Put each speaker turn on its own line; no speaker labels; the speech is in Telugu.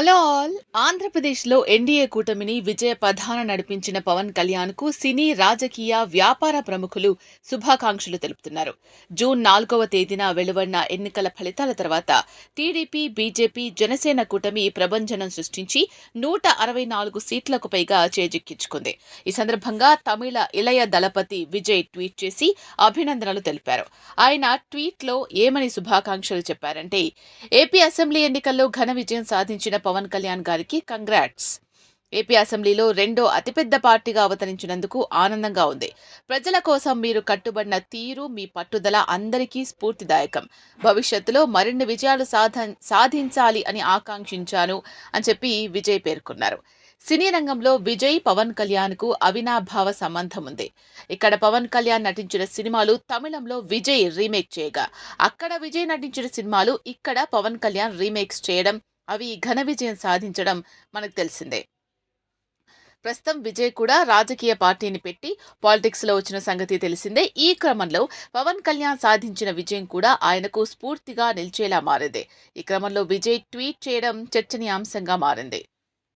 Hello all. ఆంధ్రప్రదేశ్లో ఎన్డీఏ కూటమిని విజయ ప్రధాన నడిపించిన పవన్ కళ్యాణ్కు సినీ రాజకీయ వ్యాపార ప్రముఖులు శుభాకాంక్షలు తెలుపుతున్నారు. జూన్ నాలుగవ తేదీన వెలువడిన ఎన్నికల ఫలితాల తర్వాత టీడీపీ బీజేపీ జనసేన కూటమి ప్రభంజనం సృష్టించి నూట అరవై నాలుగు సీట్లకు పైగా చేజిక్కించుకుంది. ఈ సందర్భంగా తమిళ ఇళయ దళపతి విజయ్ ట్వీట్ చేసి అభినందనలు తెలిపారు. ఆయన ట్వీట్లో ఏమని శుభాకాంక్షలు చెప్పారంటే ఏపీ అసెంబ్లీ ఎన్నికల్లో ఘన విజయం సాధించిన పవన్ కళ్యాణ్ గారికి కంగ్రాట్స్. ఏపీ అసెంబ్లీలో రెండో అతిపెద్ద పార్టీగా అవతరించినందుకు ఆనందంగా ఉంది. ప్రజల కోసం మీరు కట్టుబడిన తీరు మీ పట్టుదల అందరికీ స్ఫూర్తిదాయకం. భవిష్యత్తులో మరిన్ని విజయాలు సాధ సాధించాలి అని ఆకాంక్షించాను అని చెప్పి విజయ్ పేర్కొన్నారు. సినీ రంగంలో విజయ్ పవన్ కళ్యాణ్కు అవినాభావ సంబంధం ఉంది. ఇక్కడ పవన్ కళ్యాణ్ నటించిన సినిమాలు తమిళంలో విజయ్ రీమేక్ చేయగా అక్కడ విజయ్ నటించిన సినిమాలు ఇక్కడ పవన్ కళ్యాణ్ రీమేక్స్ చేయడం అవి ఘన విజయం సాధించడం మనకు తెలిసిందే. ప్రస్తుతం విజయ్ కూడా రాజకీయ పార్టీని పెట్టి పాలిటిక్స్లో వచ్చిన సంగతి తెలిసిందే. ఈ క్రమంలో పవన్ కళ్యాణ్ సాధించిన విజయం కూడా ఆయనకు స్ఫూర్తిగా నిలిచేలా మారింది. ఈ క్రమంలో విజయ్ ట్వీట్ చేయడం చర్చనీయాంశంగా మారింది.